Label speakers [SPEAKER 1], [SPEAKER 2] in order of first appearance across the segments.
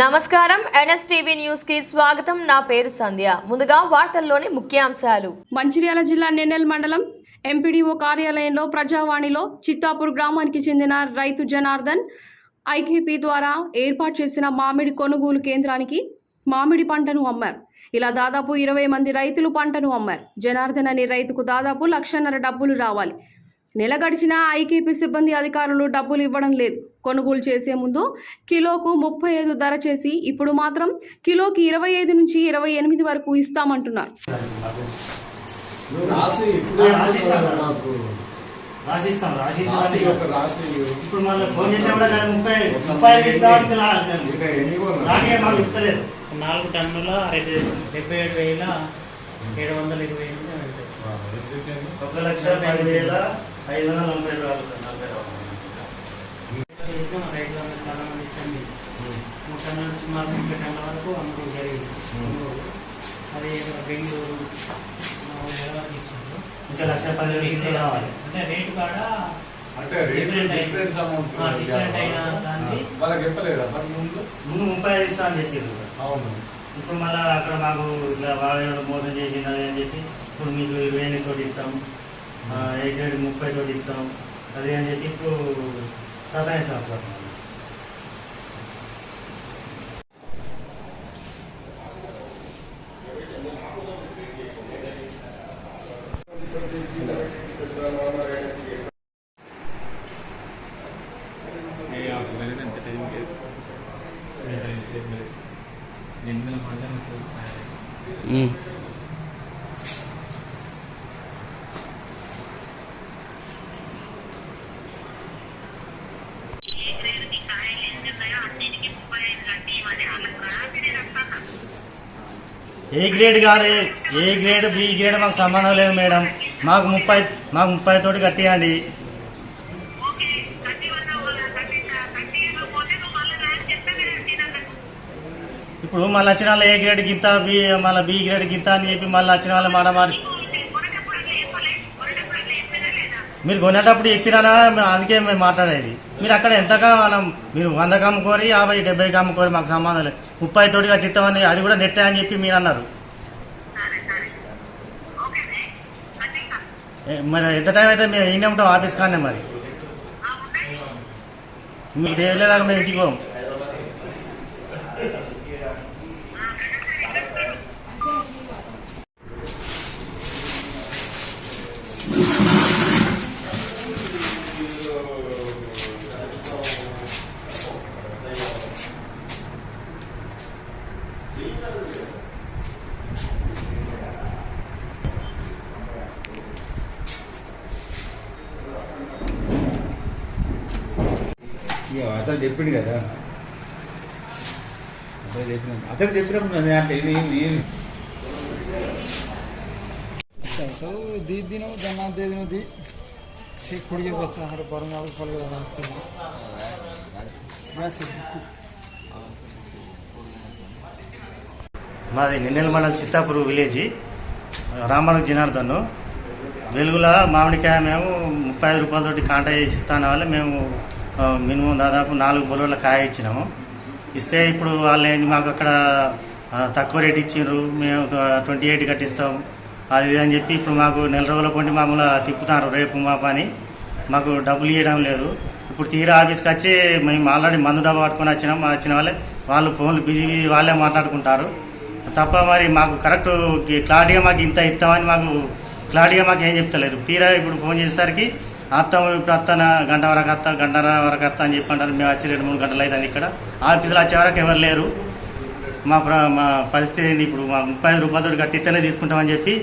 [SPEAKER 1] నమస్కారం. ఎన్ఎస్టీవీ న్యూస్కి స్వాగతం. నా పేరు సంధ్య. ముందుగా వార్తల్లోని ముఖ్యాంశాలు.
[SPEAKER 2] మంచిర్యాల జిల్లా నెన్నెల్ మండలం ఎంపీడీఓ కార్యాలయంలో ప్రజావాణిలో చిత్తాపూర్ గ్రామానికి చెందిన రైతు జనార్దన్ ఐకేపీ ద్వారా ఏర్పాటు చేసిన మామిడి కొనుగోలు కేంద్రానికి మామిడి పంటను అమ్మారు. ఇలా దాదాపు ఇరవై మంది రైతులు పంటను అమ్మారు. జనార్దన్ అనే రైతుకు దాదాపు లక్షన్నర డబ్బులు రావాలి. నెల గడిచినా ఐకేపీ సిబ్బంది అధికారులు డబ్బులు ఇవ్వడం లేదు. కొనుగోలు చేసే ముందు కిలోకు ముప్పై ఐదు ధర చేసి ఇప్పుడు మాత్రం కిలోకి ఇరవై ఐదు నుంచి ఇరవై ఎనిమిది వరకు ఇస్తామంటున్నారు.
[SPEAKER 3] నాలుగు టన్నుల డెబ్బై ఏడు వేల ఏడు వందల ఇరవై ఎనిమిది
[SPEAKER 4] ఒక లక్ష పది వేల ఐదు వందల నలభై రూపాయలు నలభై రూపాయలు.
[SPEAKER 3] రైతులు రైతులందరూ చాలా మంది ఇచ్చింది మూడు టన్నుల నుంచి మాకు ముప్పై టన్నుల వరకు అమ్ముకోవడం జరిగింది అది బెంగళూరు.
[SPEAKER 4] ఇంకా లక్ష పది వేలు ఇంకా రావాలి.
[SPEAKER 3] అంటే రేటు కాడ
[SPEAKER 5] అంటే రేట్
[SPEAKER 3] Different అయింది.
[SPEAKER 5] డిఫరెన్స్ అమౌంట్
[SPEAKER 3] ఆ, different అయిన దాన్ని
[SPEAKER 5] వాళ్ళకి చెప్పలేదా మరి ముందు?
[SPEAKER 4] ముందు ముప్పై ఐదు ఇస్తా అని చెప్పారు.
[SPEAKER 5] అవును.
[SPEAKER 4] ఇప్పుడు మళ్ళీ అక్కడ మాకు ఇట్లా వాడు మోసం చేసింది అని చెప్పి ఇప్పుడు మీకు ఇరవై ఎనిమిది తోటి ఇస్తాం ఏ గ్రేడ్ ముప్పై తోటి ఇస్తాం. అది అని చెప్పి ఇప్పుడు సతాయిస్తాం సార్ ఏ గ్రేడ్ కాదు ఏ గ్రేడ్ బి గ్రేడ్ మాకు సంబంధం లేదు మేడం. మాకు ముప్పై మాకు ముప్పై తోటి కట్టియండి. ఇప్పుడు మళ్ళీ వచ్చిన వాళ్ళు ఏ గ్రేడ్ గింత బి మళ్ళీ బి గ్రేడ్ గింత అని చెప్పి మళ్ళీ వచ్చిన వాళ్ళు మాట మారి మీరు కొనేటప్పుడు చెప్పినానా? అందుకే మేము మాట్లాడేది. మీరు అక్కడ ఎంతగా మనం మీరు వందకు అమ్ముకోరి యాభై డెబ్బైకి అమ్ముకోరి మాకు సంబంధం లేదు. ముప్పై తోటి కట్టిస్తామని అది కూడా నెట్టే అని చెప్పి మీరు అన్నారు. మరి ఎంత టైం అయితే మేము ఈయన ఉంటాం ఆఫీస్ కానీ మరి? మీకు తెలియలేదాకా మేము ఇంటికి పోం.
[SPEAKER 6] ఇక అతను చెప్పిండు కదా అతను చెప్పిన అతను చెప్పినప్పుడు నేను అంటే ఇది ఏమి ఏమి
[SPEAKER 7] तो दीद दिन जन्ना दे दिन दी ठीक खुड़ी बस्ता हर पर में फल का डांस करना बस
[SPEAKER 4] మాది నిన్నెల మండలం చిత్తాపూర్ విలేజ్ రామబాణం జనార్దన్ వెలుగుల మామిడికాయ మేము ముప్పై ఐదు రూపాయలతోటి కాంటా చేసి ఇస్తాన వల్ల మేము ఆ, మినిమం దాదాపు నాలుగు బొలల కాయ ఇచ్చినాము. ఇస్తే ఇప్పుడు వాళ్ళు ఏంది మాకు అక్కడ తక్కువ రేట్ ఇచ్చిండ్రు మేము ట్వంటీ ఎయిట్ కట్టిస్తాం అది ఇది అని చెప్పి ఇప్పుడు మాకు నెల రోజుల పొండి మామూలు తిప్పుతారు రేపు మా పని. మాకు డబ్బులు ఇవ్వడం లేదు. ఇప్పుడు తీరా ఆఫీస్కి వచ్చి మేము ఆల్రెడీ మందు డబ్బా పట్టుకొని వచ్చినాం. వచ్చిన వాళ్ళే వాళ్ళు ఫోన్లు బిజీ బిజీ వాళ్ళే మాట్లాడుకుంటారు. తప్ప మరి మాకు కరెక్ట్ క్లారిటీగా మాకు ఇంత ఇస్తామని మాకు క్లారిటీగా మాకు ఏం చెప్తలేరు. తీరా ఇప్పుడు ఫోన్ చేసేసరికి అత్తం ఇప్పుడు అత్తన గంట వరకు అత్త గంటన్నర వరకు అత్త అని చెప్పి అంటారు మేము వచ్చి రెండు మూడు గంటలు అవుతుంది ఇక్కడ. ఆఫీసులో వచ్చే వరకు ఎవరు లేరు. మా ప్ర మా పరిస్థితి ఏంది ఇప్పుడు? మా ముప్పై ఐదు రూపాయలతో కట్టిస్తేనే తీసుకుంటామని చెప్పి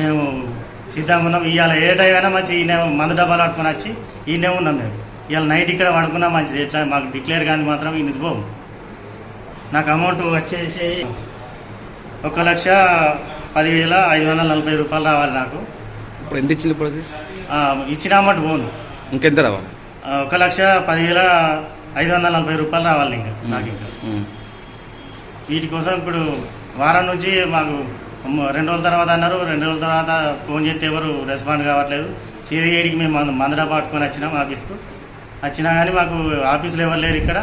[SPEAKER 4] మేము సిద్ధంగా ఉన్నాం. ఇవాళ ఏ టైం అయినా మంచి ఈయన మందు డబ్బాలు పట్టుకొని వచ్చి ఈయనే ఉన్నాం మేము. ఇవాళ నైట్ ఇక్కడ పడుకున్నా మంచిది. ఎట్లా? మాకు డిక్లేర్ కానీ మాత్రం ఈ నిజబోం నాకు అమౌంట్ వచ్చేసి ఒక లక్ష పదివేల ఐదు వందల నలభై రూపాయలు రావాలి నాకు.
[SPEAKER 6] ఇప్పుడు ఎంత ఇచ్చింది ఇప్పుడు అది
[SPEAKER 4] ఇచ్చిన అమౌంట్ పోను.
[SPEAKER 6] ఇంకెంత రావాలి?
[SPEAKER 4] ఒక లక్ష పదివేల ఐదు వందల నలభై రూపాయలు రావాలి ఇంకా నాకు ఇంకా. వీటి కోసం ఇప్పుడు వారం నుంచి మాకు రెండు రోజుల తర్వాత అన్నారు. రెండు రోజుల తర్వాత ఫోన్ చేస్తే ఎవరు రెస్పాండ్ కావట్లేదు. సీరియడికి మేము మంద మందడా పట్టుకొని వచ్చినాం ఆఫీస్కు. వచ్చినా కానీ మాకు ఆఫీసులో ఎవరు లేరు ఇక్కడ.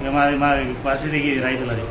[SPEAKER 4] ఇక మాది మా పరిస్థితి ఇది రైతులది.